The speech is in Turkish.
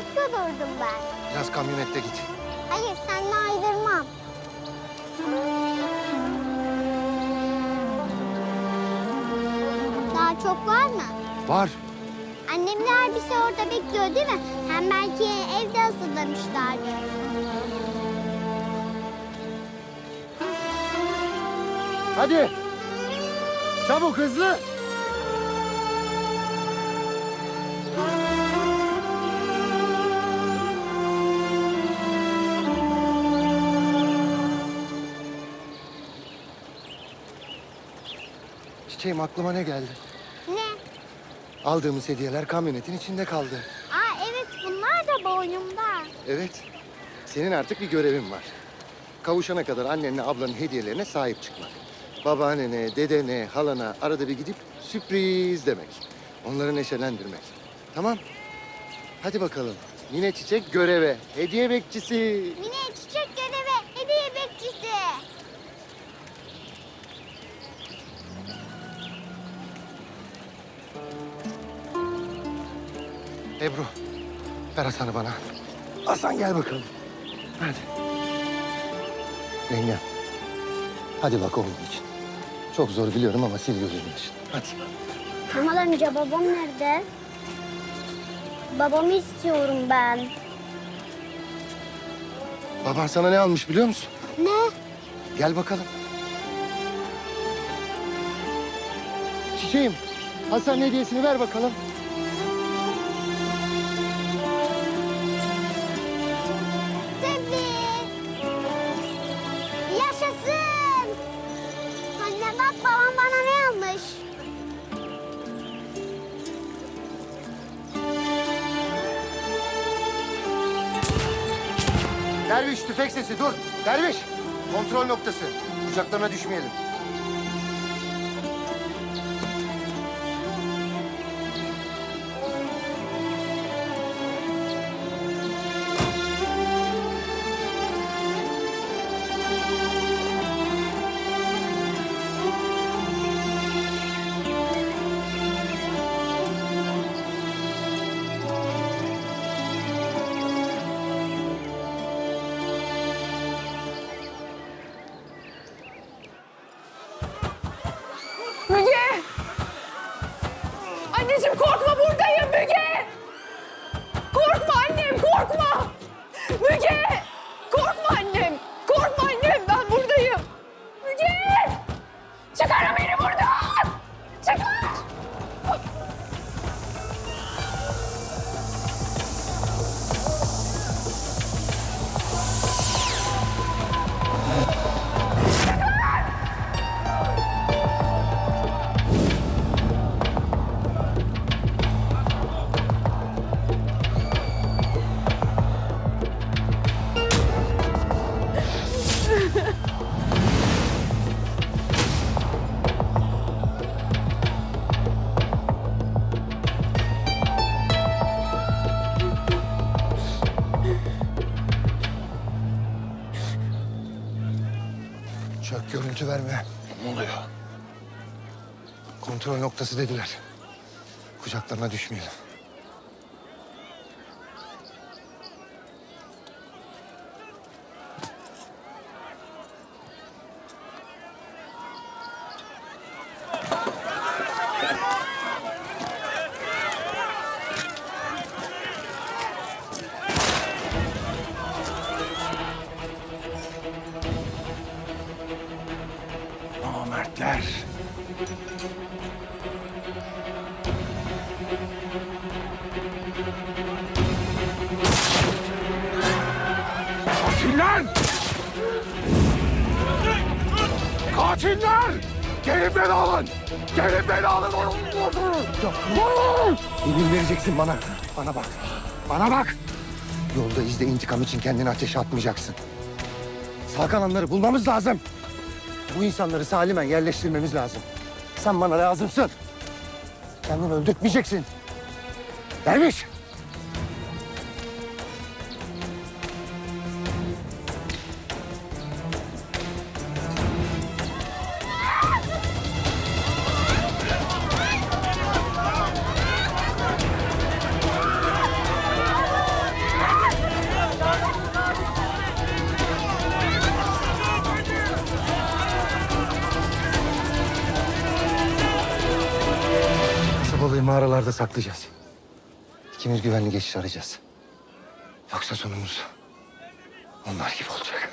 gidiyorum ben. Biraz kamyonette git. Hayır seninle ayrılmam. Daha çok var mı? Var. Annemle abisi orada bekliyor değil mi? Hem belki evde hazırlamışlardır. Hadi. Çabuk hızlı. Çiçeğim aklıma ne geldi? Ne? Aldığımız hediyeler kamyonetin içinde kaldı. Aa evet bunlar da boynumda. Evet. Senin artık bir görevin var. Kavuşana kadar annenle ablanın hediyelerine sahip çıkmak. Babaannene, dedene, halana arada bir gidip sürpriz demek. Onları neşelendirmek. Tamam. Hadi bakalım. Yine çiçek göreve. Hediye bekçisi. Mine çiçek Ebru, ver Hasan'ı bana. Hasan gel bakalım. Hadi. Yengem. Hadi bak oğlum için. Çok zor biliyorum ama sil gözünün için. Hadi. Kemal amca babam nerede? Babamı istiyorum ben. Baban sana ne almış biliyor musun? Ne? Gel bakalım. Çiçeğim, Hasan hediyesini ver bakalım. Derviş, tüfek sesi dur. Derviş, kontrol noktası. Kucaklarına düşmeyelim. 耶！Yeah! Görüntü verme. Ne oluyor? Kontrol noktası dediler. Kucaklarına düşmeyelim. Katiller! Gelin beni alın! Gelin beni alın! Emin vereceksin bana. Bana bak. Bana bak. Yolda izle intikam için kendini ateşe atmayacaksın. Sağ kalanları bulmamız lazım. Bu insanları salimen yerleştirmemiz lazım. Sen bana lazımsın. Kendini öldürtmeyeceksin. Derviş! Mağaralarda saklayacağız. İkimiz güvenli geçiş arayacağız. Yoksa sonumuz onlar gibi olacak.